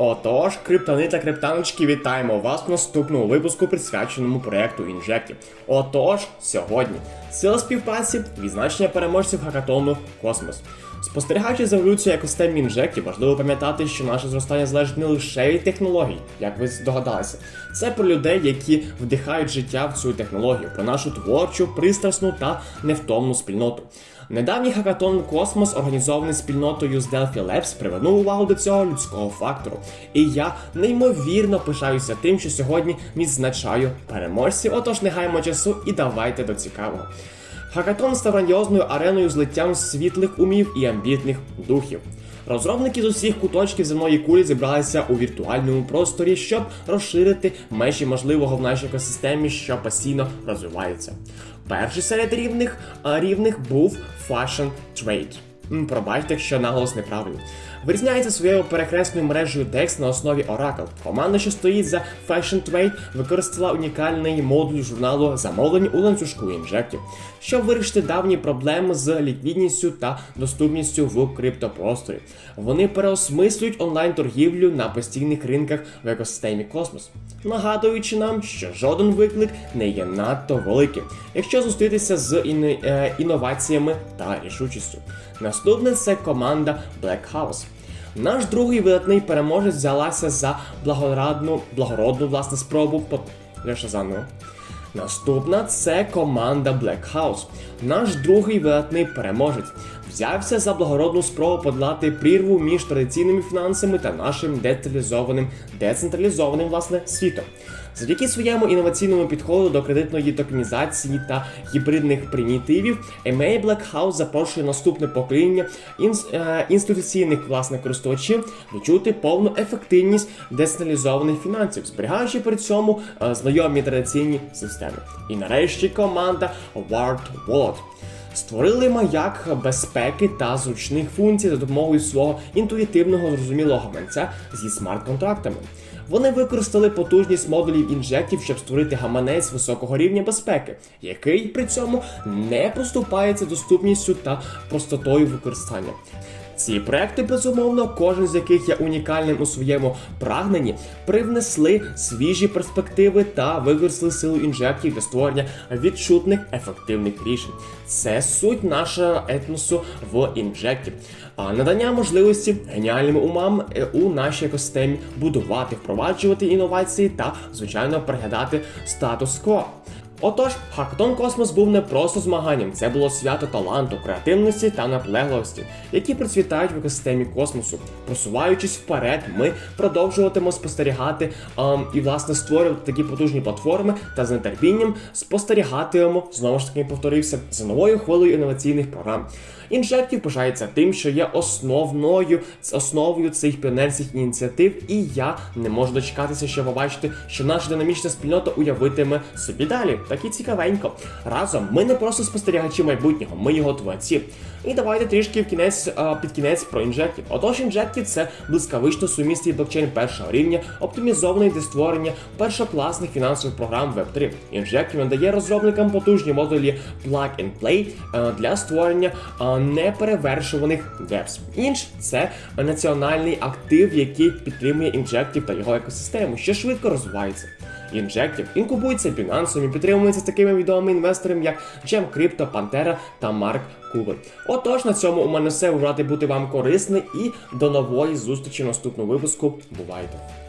Отож, криптани та криптаночки, вітаємо вас в наступному випуску, присвяченому проекту Інжекті. Отож, сьогодні сила співпраці, відзначення переможців хакатону Космос. Спостерігаючи за еволюцією екосистем інжекті, важливо пам'ятати, що наше зростання залежить не лише від технологій, як ви здогадалися. Це про людей, які вдихають життя в цю технологію, про нашу творчу, пристрасну та невтомну спільноту. Недавній хакатон Космос, організований спільнотою з Delphi Labs, привернув увагу до цього людського фактору. І я неймовірно пишаюся тим, що сьогодні відзначаю переможців. Отож, не гаємо часу і давайте до цікавого. Хакатон став грандіозною ареною злиттям світлих умів і амбітних духів. Розробники з усіх куточків земної кулі зібралися у віртуальному просторі, щоб розширити межі можливого в нашій екосистемі, що постійно розвивається. Перший серед рівних рівних був Fashion Trade. Пробачте, якщо наголос неправильний. Вирізняється своєю перехресною мережею текст на основі Oracle. Команда, що стоїть за Fashion Trade, використала унікальний модуль журналу замовлень у ланцюжку інжектів, щоб вирішити давні проблеми з ліквідністю та доступністю в криптопросторі. Вони переосмислюють онлайн-торгівлю на постійних ринках в екосистемі Космос, нагадуючи нам, що жоден виклик не є надто великим, якщо зустрітися з іни- е, інноваціями та рішучістю. Наступне це команда Black House. Наш другий видатний переможець взялася за благородну, благородну власне спробу по заново. Наступна це команда Black House. Наш другий видатний переможець взявся за благородну спробу подолати прірву між традиційними фінансами та нашим децентралізованим, децентралізованим власне світом. Завдяки своєму інноваційному підходу до кредитної токенізації та гібридних примітивів, EMA Black House запрошує наступне покоління е, інституційних власних користувачів відчути повну ефективність децентралізованих фінансів, зберігаючи при цьому е, знайомі традиційні системи. І нарешті команда Ward. Створили маяк безпеки та зручних функцій за допомогою свого інтуїтивного зрозумілого гаманця зі смарт-контрактами. Вони використали потужність модулів інжектів, щоб створити гаманець високого рівня безпеки, який при цьому не поступається доступністю та простотою використання. Ці проекти, безумовно, кожен з яких є унікальним у своєму прагненні, привнесли свіжі перспективи та використали силу інжектів для створення відчутних ефективних рішень. Це суть нашого етносу в інжекті. А надання можливості геніальним умам е, у нашій екосистемі будувати, впроваджувати інновації та, звичайно, переглядати статус-кво. Отож, Хактон Космос був не просто змаганням, це було свято таланту, креативності та наполегливості, які процвітають в екосистемі космосу. Просуваючись вперед, ми продовжуватимемо спостерігати ем, і власне створювати такі потужні платформи та з нетерпінням спостерігатимемо, знову ж таки повторився, за новою хвилею інноваційних програм. Інжектів пишається тим, що є основною основою цих піонерських ініціатив, і я не можу дочекатися, щоб побачити, що наша динамічна спільнота уявитиме собі далі. Так і цікавенько. Разом ми не просто спостерігачі майбутнього, ми його творці. І давайте трішки в кінець під кінець про інжектів. Отож, інжектів це блискавично сумісний блокчейн першого рівня, оптимізований для створення першокласних фінансових програм Web3. Інжектів надає розробникам потужні модулі Plug and Play е, для створення е, неперевершуваних депс. Інш це національний актив, який підтримує інжектів та його екосистему, що швидко розвивається. Інжектів інкубується Binance і підтримується такими відомими інвесторами, як Джем Крипто, Пантера та Марк Кубер. Отож, на цьому у мене все. Вважати бути вам корисним і до нової зустрічі в наступному випуску. Бувайте!